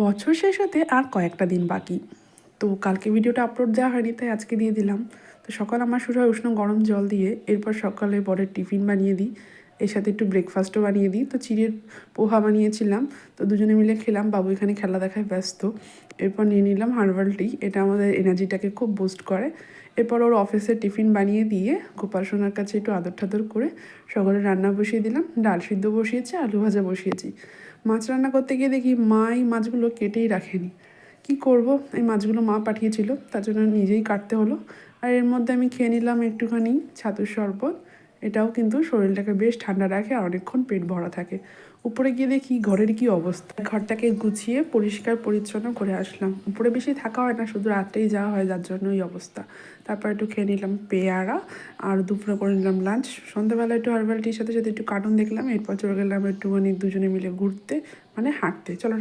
বছর শেষ হতে আর কয়েকটা দিন বাকি। তো কালকে ভিডিওটা আপলোড দেওয়া হয়নি, তাই আজকে দিয়ে দিলাম। তো সকাল আমার শুরু হয় উষ্ণ গরম জল দিয়ে, এরপর সকালে বরের টিফিন বানিয়ে দিই। এর সাথে একটু ব্রেকফাস্টও বানিয়ে দিই। তো চিড়ের পোহা বানিয়েছিলাম। তো দুজনে মিলে খেলাম। বাবু এখানে খেলা দেখায় ব্যস্ত। এরপর নিয়ে নিলাম হার্বাল টি এটা আমাদের এনার্জিটাকে খুব বুস্ট করে। এরপর ওর অফিসে টিফিন বানিয়ে দিয়ে গোপাল সোনার কাছে একটু আদর ঠাদর করে সকালে রান্না বসিয়ে দিলাম। ডাল সিদ্ধ বসিয়েছি, আলু ভাজা বসিয়েছি। মাছ রান্না করতে গিয়ে দেখি মা এই মাছগুলো কেটেই রাখেনি। কি করব? এই মাছগুলো মা পাঠিয়েছিল। তার জন্য নিজেই কাটতে হলো। আর এর মধ্যে আমি খেয়ে নিলাম একটুখানি ছাতুর শরবত। এটাও কিন্তু শরীরটাকে বেশ ঠান্ডা রাখে আর অনেকক্ষণ পেট ভরা থাকে। উপরে গিয়ে দেখি ঘরের কি অবস্থা। ঘরটাকে গুছিয়ে পরিষ্কার পরিচ্ছন্ন করে আসলাম। উপরে বেশি থাকা হয় না, শুধু রাত্রেই যাওয়া হয়, যার জন্য এই অবস্থা। তারপর একটু খেয়ে নিলাম পেয়ারা আর দুপুরে করে নিলাম লাঞ্চ সন্ধ্যাবেলা একটু হার্বাল টির সাথে সাথে একটু কার্টুন দেখলাম, এরপর চলে গেলাম একটুখানি দুজনে মিলে ঘুরতে মানে হাঁটতে। চলো